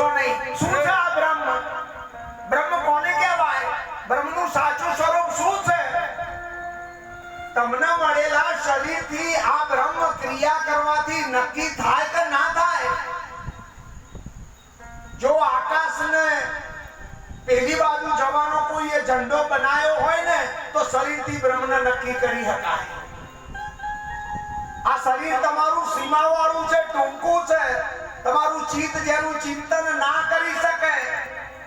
બોલશો નહીં. શું છે આ બ્રહ્મ? બ્રહ્મ કોને કહેવાય? બ્રહ્મનું સાચું સ્વરૂપ શું છે? તમને મળેલા શરીરથી આ બ્રહ્મ ક્રિયા કરવાથી નક્કી થાય કે ના થાય? જો આકાશને પેલી બાજુ જવાનો કોઈ ઝંડો બનાવ્યો હોય ને, તો શરીરથી બ્રહ્મને નક્કી કરી શકાય. આ શરીર તમારું સીમા વાળું છે, ટૂંકું છે. તમારું ચિત્ત જેનું ચિંતન ના કરી શકે,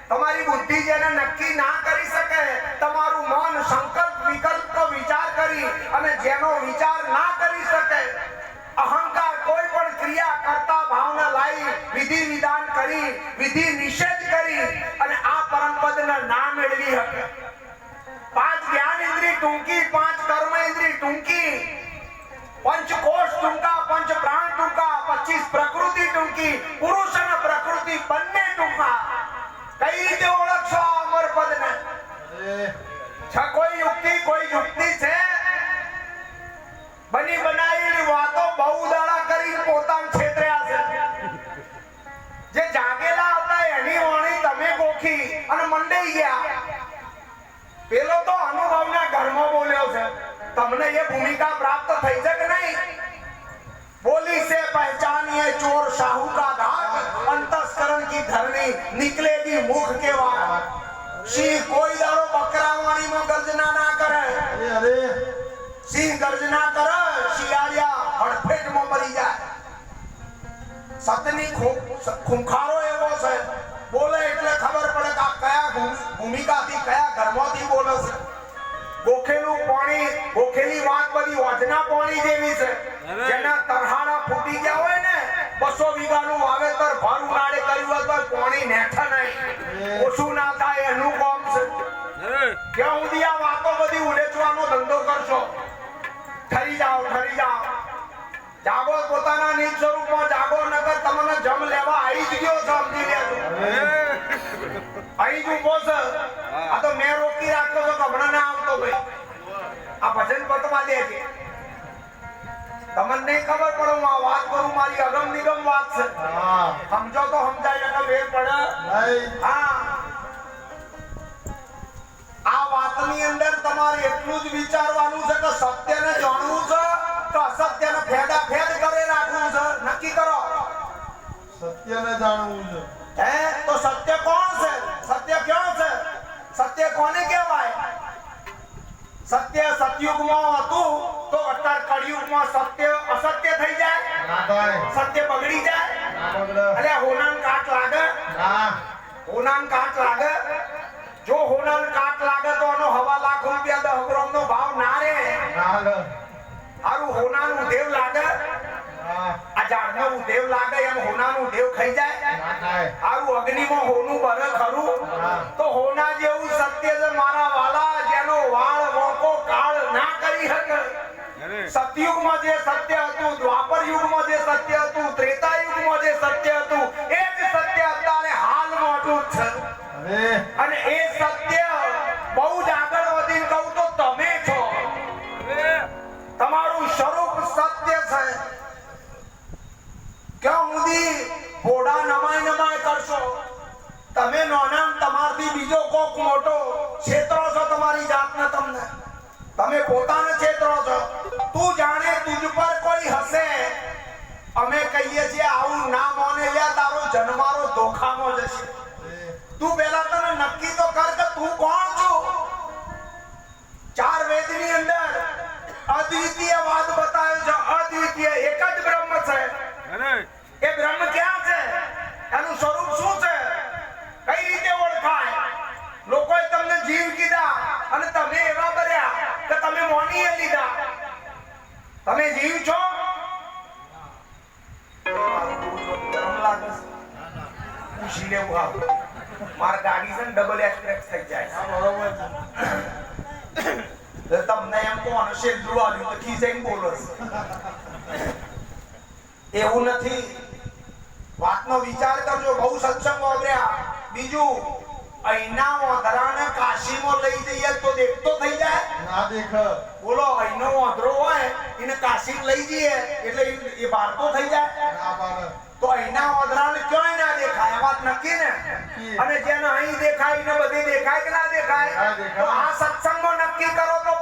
તમારી બુદ્ધિ જેને નક્કી ના કરી શકે, તમારું મન સંકલ્પ વિકલ્પ વિચાર કરી અને જેનો વિચાર ના કરી શકે, અહંકાર કોઈ પણ ક્રિયા કરતા ભાવના લાવી, વિધિ વિધાન કરી, વિધિ નિષેધ કરી અને આ પરમ ના મેળવી શકે. પાંચ જ્ઞાન ઇન્દ્રિય ટૂંકી, પાંચ કર્મ ઇન્દ્રિય ટૂંકી પંચ પ્રકૃતિ, પુરુષ અને પ્રકૃતિ બંને ટૂંકમાં. કઈ રીતે ઓળખશો અમર પદને? છે, કોઈ યુક્તિ કોઈ યુક્તિ છે? બની બનાવેલી વાતો બહુ દાડા કરી પોતાના છેતર્યા છે જે જાગેલા હતા એની વાણી તમે ગોખી અને મંડાઈ ગયા. પેલો તો અનુભવના ઘરમાં બોલ્યો છે. તમને એ ભૂમિકા પ્રાપ્ત થઈ છે કે નહીં बोली से पहचानिए चोर साहू का घाट अंतस्करण की धरनी निकलेगी मुख के वाट सिंह कोई दाड़ो बकरा वाणी में गर्जना ना करे અરે અરે સિંહ ગર્જના કરે શિયાળિયા હડફેટ માં મરી જાય સતની ખુ- ખૂંખારો એવો છે બોલે એટલે ખબર પડે કે આ કયા ભૂ- ભૂમિકાથી કયા ઘરમાંથી બોલે છે ગોખેલું પાણી ગોખેલી વાત બધી ઓજના પાણી જેવી છે જેના તરહાડા ફૂટી ગયા હોય ને બસો વીઘાનું વાવેતર ભર ઉનાળે કર્યું હોય તો કોણી નેઠા નહીં. ઓછું ના થાય એનું કોમ છે. ક્યાં સુધી આ વાતો બધી ઉલેચવાનો ધંધો કરશો ઠરી જાઓ ઠરી જાઓ. જાગો પોતાના નિજ સ્વરૂપમાં જાગો નગર તમને જમ લેવા આવી જ ગયો છો સમજી લેજો અહીં જ ઊભો છે? આ તો મેં રોકી રાખ્યો તો હમણાં ના આવતો ભાઈ. આ ભજન પતવા દે છે. તમને નહીં ખબર પડે હું આ વાત કરું મારી અગમ નિગમ વાત છે. સમજો તો સમજાય ને વેર પડે. હા. આ વાતની અંદર તમારે એટલું જ વિચારવાનું છે કે સત્યને જાણવું છે કે અસત્યને ફેદા ફેદ કરે રાખવું છે? નક્કી કરો. સત્યને જાણવું છે. હે? તો સત્ય કોણ છે? સત્ય ક્યાં છે? સત્ય કોને કહેવાય? સત્ય સતયુગમાં હતું. તો અત્યારે કળિયુગમાં સત્ય અસત્ય થઈ જાય. સત્ય બગડી જાય. ના અલ્યા હોનાન કાટ લાગે. ના. હોનાન કાટ લાગે. જો હોનાન કાટ લાગે તો એનો હવા લાખ રૂપિયા દસ ગ્રામનો ભાવ ના રે. ના હારું હોનાનું ઉધેવ લાગે. ના આ ઝાડનો દેવ લાગે એમ હોનાનું દેવ ખાઈ જાય. ના અગ્નિ હારું અગ્નિમાં હોનું બરે ખરું. તો હોના જેવું સત્ય છે મારા વાલા. સતયુગમાં જે સત્ય હતું દ્વાપર યુગમાં જે સત્ય હતું ત્રેતા યુગમાં જે સત્ય હતું એ જ સત્ય અત્યારે હાલમાં મોટું છે. અને એ સત્ય બહુ જ આગળ વધીને કહું તો તમે છો. તમારું સ્વરૂપ સત્ય છે. ક્યાં સુધી ઘોડા નમાય નમાય કરશો? તમે નાના તમારથી બીજો કોક મોટો છેતરો છો તમારી જાતને તમને. તમે પોતાને છેતરો છો. તું જાણે તુજ પર કોઈ હશે? અમે કહીએ છીએ આવું ના મોને લ્યા તારો જન્મારો ધોખામાં જશે તું પેલા તને નક્કી તો કર કે તું કોણ છું? ચાર વેદની અંદર અદ્વિતીય વાત બતાવ્યો છે. અદ્વિતીય એક જ બ્રહ્મ છે. એ બ્રહ્મ ક્યાં છે? એનું સ્વરૂપ શું છે તમને એમ કોણ શેરડું આવ્યું તો ખીજાઈને બોલો એવું નથી. વાતનો વિચાર કરજો બહુ સત્સંગ વાપર્યા બીજું અહીંના વાંદરાને કાશીમાં લઈ જઈએ તો દેખતો થઈ જાય. ના દેખ. બોલો અહીંનો વાંદરો હોય એને કાશી લઈ જઈએ એટલે એ- બાળકો થઈ જાય. ના તો અહીંના વાંદરાને ક્યાંય ના દેખાય વાત નક્કી ને? અને જેને અહીં દેખાય એને બધે દેખાય કે ના દેખાય?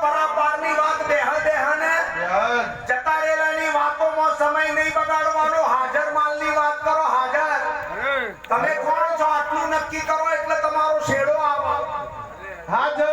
પરાપારની વાત દેહ દેહને જતા રેલાની વાતોમાં સમય નહીં બગાડવાનો હાજર માલની વાત કરો હાજર. તમે કોણ છો? આટલું નક્કી કરો એટલે તમારો શેડો આવો. હાજર.